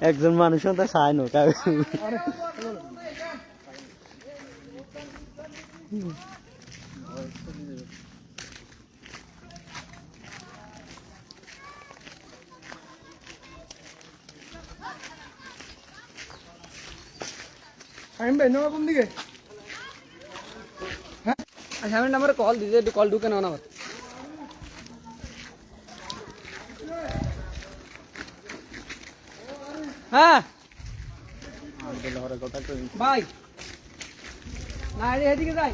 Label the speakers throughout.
Speaker 1: একজন মানুষ তো চায় নৌকা
Speaker 2: আমি ভাই নৌকা কোন দিকে
Speaker 3: আচ্ছা আমি নাম্বারে কল দিতে একটু কল ঢুকে নাও না হ্যাঁ ভাই না এদিকে এদিকে যাই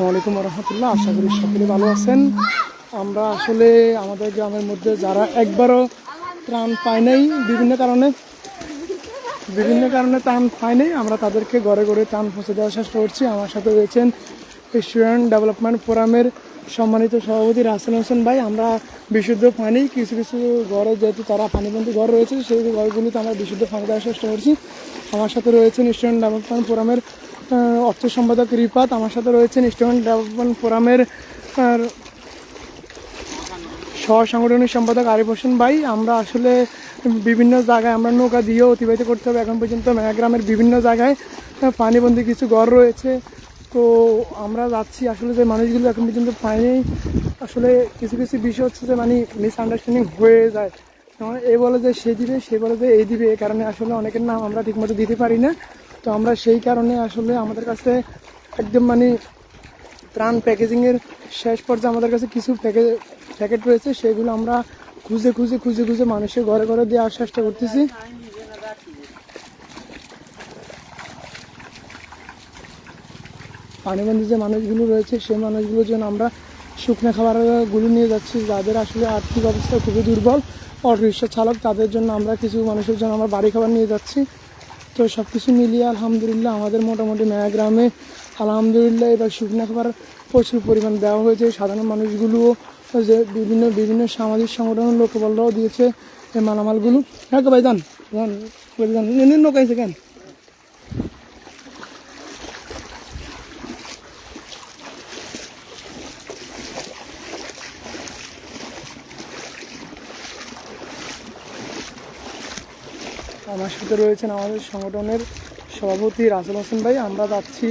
Speaker 2: আসসালামু আলাইকুম রহমতুল্লাহ। আশা করি সকলে ভালো আছেন। আমরা আসলে আমাদের গ্রামের মধ্যে যারা একবারও ত্রাণ পায় নাই, বিভিন্ন কারণে বিভিন্ন কারণে ত্রাণ পায় নাই, আমরা তাদেরকে ঘরে ঘরে ত্রাণ পৌঁছে দেওয়ার চেষ্টা করছি। আমার সাথে রয়েছেন স্টুডেন্ট ডেভেলপমেন্ট ফোরামের সম্মানিত সভাপতি রাসেল হোসেন ভাই। আমরা বিশুদ্ধ পানি, কিছু কিছু ঘরে যেহেতু তারা পানিবন্দী ঘর রয়েছে, সেই ঘরগুলিতে আমরা বিশুদ্ধ পানি দেওয়ার চেষ্টা করছি। আমার সাথে রয়েছেন স্টুডেন্ট ডেভেলপমেন্ট ফোরামের অর্থ সম্পাদক রিপাত আমার সাথে রয়েছেন স্টুডেন্ট ডেভেলপমেন্ট ফোরামের সহ সাংগঠনিক সম্পাদক আরিফ হোসেন ভাই। আমরা আসলে বিভিন্ন জায়গায় আমরা নৌকা দিয়েও অতিবাহিত করতে হবে। এখন পর্যন্ত মেঘাগ্রামের বিভিন্ন জায়গায় পানিবন্দী কিছু ঘর রয়েছে। তো আমরা যাচ্ছি আসলে যে মানুষগুলো এখন পর্যন্ত পায়নি। আসলে কিছু কিছু বিষয় হচ্ছে যে মানে মিসআন্ডারস্ট্যান্ডিং হয়ে যায়। যেমন এ বলে যে সে দিবে, সে বলে যে এই দিবে এই কারণে আসলে অনেকের নাম আমরা ঠিকমতো দিতে পারি না। তো আমরা সেই কারণে আসলে আমাদের কাছে একদম মানে ত্রাণ প্যাকেজিংয়ের শেষ পর্যায়ে আমাদের কাছে কিছু প্যাকেজ প্যাকেট রয়েছে, সেগুলো আমরা খুঁজে খুঁজে খুঁজে খুঁজে মানুষের ঘরে ঘরে দেওয়ার চেষ্টা করতেছি। পানিবন্দী যে মানুষগুলো রয়েছে, সেই মানুষগুলোর জন্য আমরা শুকনো খাবারগুলো নিয়ে যাচ্ছি, যাদের আসলে আর্থিক অবস্থা খুবই দুর্বল। অটো রিক্সা চালক, তাদের জন্য আমরা কিছু মানুষের জন্য আমরা বাড়ি খাবার নিয়ে যাচ্ছি। তো সব কিছু মিলিয়ে আলহামদুলিল্লাহ আমাদের মোটামুটি মেয়া গ্রামে আলহামদুলিল্লাহ এবার শুকনো খাবার প্রচুর পরিমাণ দেওয়া হয়েছে। সাধারণ মানুষগুলোও যে বিভিন্ন বিভিন্ন সামাজিক সংগঠনের লোকবলরাও দিয়েছে এই মালামালগুলো। হ্যাঁ ভাই দান নিন নৌকাইছে কেন? আমার সাথে রয়েছেন আমাদের সংগঠনের সভাপতি রাসেল হোসেন ভাই। আমরা যাচ্ছি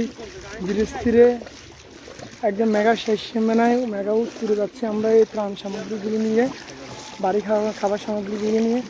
Speaker 2: ধীরে স্থিরে মেগা শেষ সীমানায়, মেগা তুলে যাচ্ছি আমরা এই ত্রাণ সামগ্রীগুলি নিয়ে, বাড়ি খাওয়া, খাবার সামগ্রীগুলি নিয়ে।